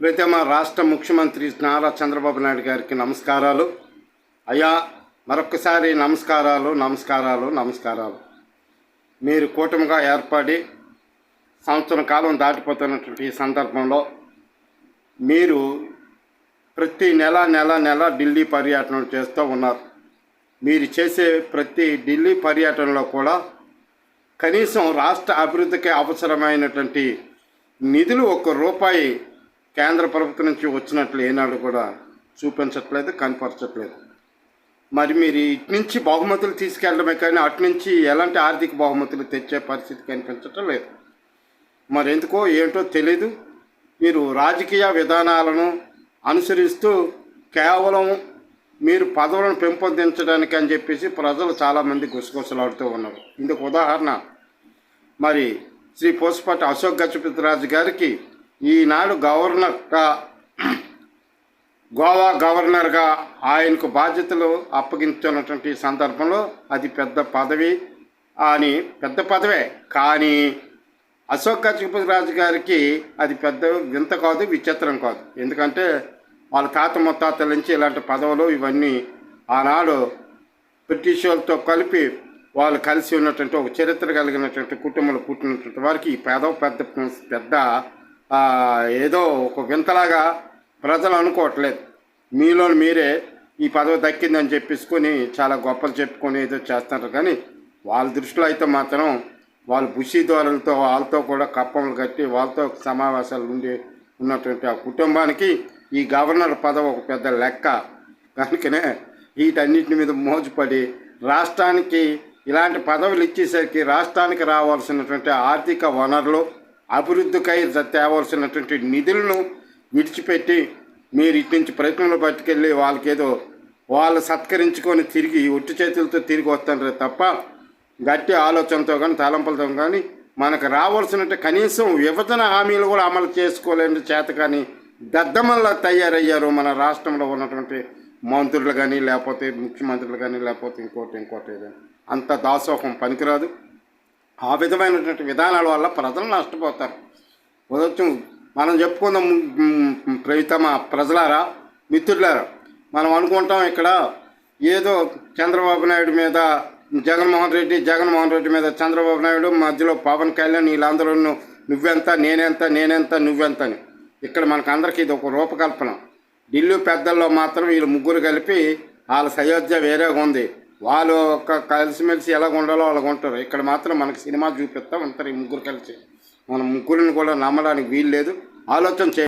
ప్రతిమ రాష్ట్ర ముఖ్యమంత్రి నారా చంద్రబాబు నాయుడు గారికి నమస్కారాలు. అయ్యా మరొకసారి నమస్కారాలు నమస్కారాలు నమస్కారాలు. మీరు కూటమిగా ఏర్పడి సంవత్సరం కాలం దాటిపోతున్నటువంటి ఈ సందర్భంలో మీరు ప్రతి నెల నెల నెల ఢిల్లీ పర్యటన చేస్తూ ఉన్నారు. మీరు చేసే ప్రతి ఢిల్లీ పర్యటనలో కూడా కనీసం రాష్ట్ర అభివృద్ధికి అవసరమైనటువంటి నిధులు ఒక్క రూపాయి కేంద్ర ప్రభుత్వం నుంచి వచ్చినట్లు ఏనాడు కూడా చూపించట్లేదు కనపరచట్లేదు. మరి మీరు ఇటు నుంచి బహుమతులు తీసుకెళ్ళడమే కానీ అటు నుంచి ఎలాంటి ఆర్థిక బహుమతులు తెచ్చే పరిస్థితి కనిపించటం లేదు. మరి ఎందుకో ఏంటో తెలీదు. మీరు రాజకీయ విధానాలను అనుసరిస్తూ కేవలం మీరు పదవులను పెంపొందించడానికి అని చెప్పేసి ప్రజలు చాలామంది గుసగుసలాడుతూ ఉన్నారు. ఇందుకు ఉదాహరణ మరి శ్రీ పోసపాటి అశోక్ గజపతిరాజు గారికి ఈనాడు గవర్నర్గా గోవా గవర్నర్గా ఆయనకు బాధ్యతలు అప్పగించినటువంటి సందర్భంలో అది పెద్ద పదవి అని పెద్ద పదవే. కానీ అశోక్ గజపతిరాజు గారికి అది పెద్ద వింత కాదు విచిత్రం కాదు. ఎందుకంటే వాళ్ళ తాత ముత్తాతల నుంచి ఇలాంటి పదవులు ఇవన్నీ ఆనాడు బ్రిటిష్ వాళ్ళతో కలిపి వాళ్ళు కలిసి ఉన్నటువంటి ఒక చరిత్ర కలిగినటువంటి కుటుంబంలో పుట్టినటువంటి వారికి ఈ పదవి పెద్ద పెద్ద ఏదో ఒక వింతలాగా ప్రజలు అనుకోవట్లేదు. మీలో మీరే ఈ పదవి దక్కిందని చెప్పేసుకొని చాలా గొప్పలు చెప్పుకొని ఏదో చేస్తారు కానీ వాళ్ళ దృష్టిలో అయితే మాత్రం వాళ్ళు బుషీదోరలతో వాళ్ళతో కూడా కప్పములు కట్టి వాళ్ళతో సమావేశాలు ఉండి ఉన్నటువంటి ఆ కుటుంబానికి ఈ గవర్నర్ పదవి ఒక పెద్ద లెక్క. కనుకనే వీటన్నిటి మీద మోజుపడి రాష్ట్రానికి ఇలాంటి పదవులు ఇచ్చేసరికి రాష్ట్రానికి రావాల్సినటువంటి ఆర్థిక వనరులు అభివృద్ధికై తేవలసినటువంటి నిధులను విడిచిపెట్టి మీరు ఇటు నుంచి ప్రయత్నంలో పట్టుకెళ్ళి వాళ్ళకేదో వాళ్ళు సత్కరించుకొని తిరిగి ఒట్టి చేతులతో తిరిగి వస్తుంటారు తప్ప గట్టి ఆలోచనతో కానీ తలంపులతో కానీ మనకు రావాల్సినట్టు కనీసం విభజన హామీలు కూడా అమలు చేసుకోలేని చేత కానీ దద్దమల్లా తయారయ్యారు మన రాష్ట్రంలో ఉన్నటువంటి మంత్రులు కానీ లేకపోతే ముఖ్యమంత్రులు కానీ లేకపోతే ఇంకోటి ఇంకోటి అంత దాసోహం పనికిరాదు. ఆ విధమైనటువంటి విధానాల వల్ల ప్రజలు నష్టపోతారు. ఉదయం మనం చెప్పుకుందాం మ్, ప్రజలారా మిత్రులారా మనం అనుకుంటాం ఇక్కడ ఏదో చంద్రబాబు నాయుడు మీద జగన్మోహన్ రెడ్డి జగన్మోహన్ రెడ్డి మీద చంద్రబాబు నాయుడు మధ్యలో పవన్ కళ్యాణ్ వీళ్ళందరూ నువ్వెంత నేనెంత నేనెంత నువ్వెంత అని ఇక్కడ మనకు అందరికీ ఇది ఒక రూపకల్పన. ఢిల్లీ పెద్దల్లో మాత్రం వీళ్ళు ముగ్గురు కలిపి వాళ్ళ సయోధ్య వేరేగా ఉంది. వాళ్ళు ఒక కలిసిమెలిసి ఎలాగ ఉండాలో అలాగ ఉంటారు. ఇక్కడ మాత్రం మనకి సినిమా చూపిస్తూ ఉంటారు ఈ ముగ్గురు కలిసి. మన ముగ్గురిని కూడా నమ్మడానికి వీలు లేదు ఆలోచన చే